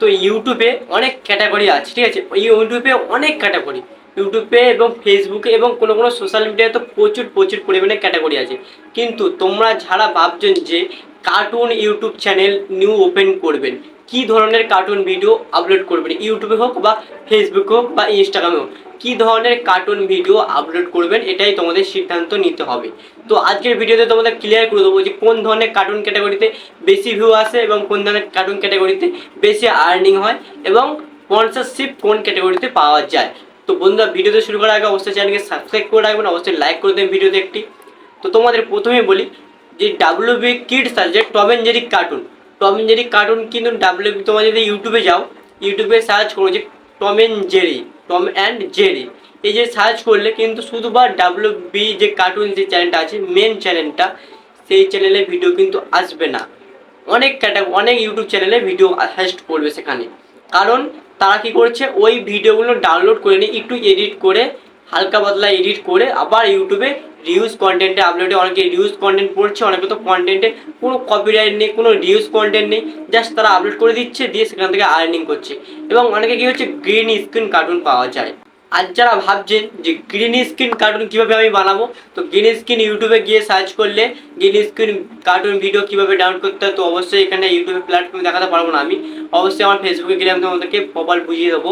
তো ইউটিউবে অনেক ক্যাটাগরি আছে ঠিক আছে? ইউটিউবে অনেক ক্যাটাগরি ইউটিউবে এবং ফেসবুকে এবং কোনো কোনো সোশ্যাল মিডিয়ায় তো প্রচুর প্রচুর পরিমাণে ক্যাটাগরি আছে। কিন্তু তোমরা যারা ভাবছেন যে cartoon YouTube channel new open করবেন, কি ধরনের কার্টুন ভিডিও আপলোড করবেন ইউটিউবে হোক বা ফেসবুকে হোক বা ইনস্টাগ্রামে হোক, কী ধরনের কার্টুন ভিডিও আপলোড করবেন, এটাই তোমাদের সিদ্ধান্ত নিতে হবে। তো আজকের ভিডিওতে তোমাদের ক্লিয়ার করে দেবো যে কোন ধরনের কার্টুন ক্যাটাগরিতে বেশি ভিউ আসে এবং কোন ধরনের কার্টুন ক্যাটাগরিতে বেশি আর্নিং হয় এবং স্পন্সরশিপ কোন ক্যাটাগরিতে পাওয়া যায়। তো বন্ধুরা, ভিডিওতে শুরু করার আগে অবশ্যই চ্যানেলকে সাবস্ক্রাইব করে রাখবেন, অবশ্যই লাইক করে দেবেন ভিডিওতে একটি। তো তোমাদের প্রথমেই বলি যে ডাব্লিউ বি কিডস আছে Tom and Jerry cartoon Tom and Jerry cartoon কিন্তু ডাব্লিউ তোমরা যদি ইউটিউবে যাও ইউটিউবে সার্চ করো যে Tom and Jerry Tom and Jerry এই যে সার্চ করলে কিন্তু শুধু বা ডাব্লিউ বি যে কার্টুন যে চ্যানেলটা আছে মেন চ্যানেলটা সেই চ্যানেলে ভিডিও কিন্তু আসবে না। অনেক ক্যাটা অনেক ইউটিউব চ্যানেলে ভিডিও হাস্ট করবে সেখানে। কারণ তারা কি করছে? ওই ভিডিওগুলো ডাউনলোড করে নিয়ে একটু এডিট করে, হালকা পাতলা এডিট করে আবার ইউটিউবে রিউজ কন্টেন্টে আপলোডে অনেকে রিউজ কন্টেন্ট পড়ছে, অনেকে তো কন্টেন্টে কোনো কপিরাইট নেই, কোনো রিউজ কন্টেন্ট নেই জাস্ট তারা আপলোড করে দিচ্ছে, দিয়ে সেখান থেকে আর্নিং করছে। এবং অনেকে কি হচ্ছে গ্রিন স্ক্রিন কার্টুন পাওয়া যায়। আর যারা ভাবছেন যে গ্রিন স্ক্রিন কার্টুন কীভাবে আমি বানাবো, তো গ্রিন স্ক্রিন ইউটিউবে গিয়ে সার্চ করলে গ্রিন স্ক্রিন কার্টুন ভিডিও কীভাবে ডাউনলোড করতে হয়, তো অবশ্যই এখানে ইউটিউবে প্ল্যাটফর্মে দেখাতে পারব না আমি। অবশ্যই আমার ফেসবুকে গেলে আমি তোমাদেরকে প্রপার বুঝিয়ে দেবো।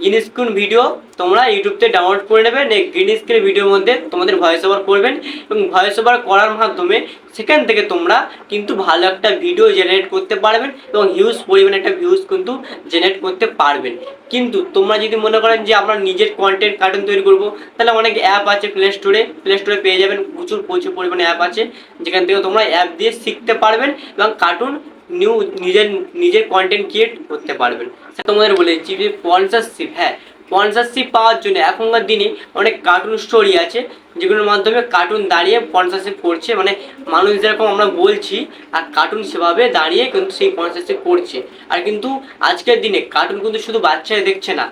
গ্রিন স্ক্রিন ভিডিও তোমরা ইউটিউবতে ডাউনলোড করে নেবে। গ্রিন স্ক্রিন ভিডিওর মধ্যে তোমাদের ভয়েস ওভার করবেন এবং ভয়েস ওভার করার মাধ্যমে সেখান থেকে তোমরা কিন্তু ভালো একটা ভিডিও জেনারেট করতে পারবেন এবং হিউজ পরিমাণে একটা ভিউজ কিন্তু জেনারেট করতে পারবেন। কিন্তু তোমরা যদি মনে করেন যে আমরা নিজের কন্টেন্ট কার্টুন তৈরি করব, তাহলে অনেক অ্যাপ আছে প্লে স্টোরে প্লে স্টোরে পেয়ে যাবেন। প্রচুর প্রচুর পরিমাণে অ্যাপ আছে। যেখান থেকে তোমরা অ্যাপ দিয়ে শিখতে পারবেন এবং কার্টুন নিউ নিজের নিজের কন্টেন্ট ক্রিয়েট করতে পারবেন। তোমাদের দিচ্ছি যে স্পন্সারশিপ হ্যাঁ স্পন্সারশিপ পাওয়ার জন্য এখনকার দিনে অনেক কার্টুন স্টোরি আছে, যেগুলোর মাধ্যমে কার্টুন দাঁড়িয়ে স্পন্সারশিপ করছে। মানে মানুষ যেরকম আমরা বলছি, আর কার্টুন সেভাবে দাঁড়িয়ে কিন্তু সেই স্পন্সারশিপ করছে। আর কিন্তু আজকের দিনে কার্টুন কিন্তু শুধু বাচ্চারা দেখছে না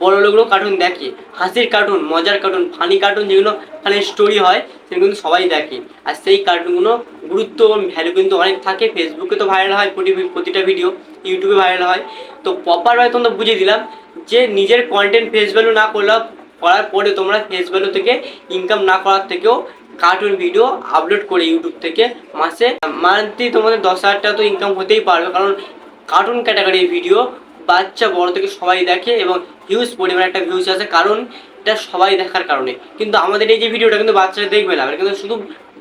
বড় লোকগুলো কার্টুন দেখে। হাসির কার্টুন মজার কার্টুন ফানি কার্টুন যেগুলো মানে স্টোরি হয়, সেগুলো কিন্তু সবাই দেখে। আর সেই কার্টুনগুলো গুরুত্ব এবং ভ্যালু কিন্তু অনেক থাকে। ফেসবুকে তো ভাইরাল হয় প্রতি প্রতিটা ভিডিও ইউটিউবে ভাইরাল হয়। তো প্রপারভাবে তোমরা বুঝিয়ে দিলাম যে নিজের কন্টেন্ট ফেস ভ্যালু না করলে, করার পরে তোমরা ফেস ভ্যালু থেকে ইনকাম না করার থেকেও কার্টুন ভিডিও আপলোড করে ইউটিউব থেকে মাসে মান্থলি তোমাদের দশ হাজার টাকা তো ইনকাম হতেই পারবে। কারণ কার্টুন ক্যাটাগরির ভিডিও বাচ্চা বড় থেকে সবাই দেখে এবং হিউজ পরিমাণে একটা ভিউজ আসে। কারণ এটা সবাই দেখার কারণে। কিন্তু আমাদের এই যে ভিডিওটা কিন্তু বাচ্চারা দেখবে না। কিন্তু শুধু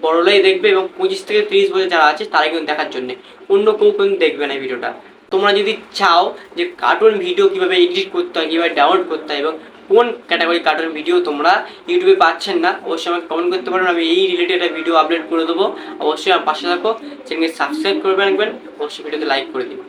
বড়লাই দেখবে এবং পঁচিশ থেকে তিরিশ বছর যারা আছে, তারাই কিন্তু দেখার জন্যে। অন্য কেউ কিন্তু দেখবে না ভিডিওটা তোমরা যদি চাও যে কার্টুন ভিডিও কীভাবে এডিট করতে হয়, কীভাবে ডাউনলোড করতে হয় এবং কোন ক্যাটাগরি কার্টুন ভিডিও তোমরা ইউটিউবে পাচ্ছেন না, অবশ্যই আমাকে কমেন্ট করতে পারেন আমি এই রিলেটেড একটা ভিডিও আপলোড করে দেবো। অবশ্যই আমার পাশে থাকো। চ্যানেলকে সাবস্ক্রাইব করে রাখবেন। অবশ্যই ভিডিওতে লাইক করে দিন।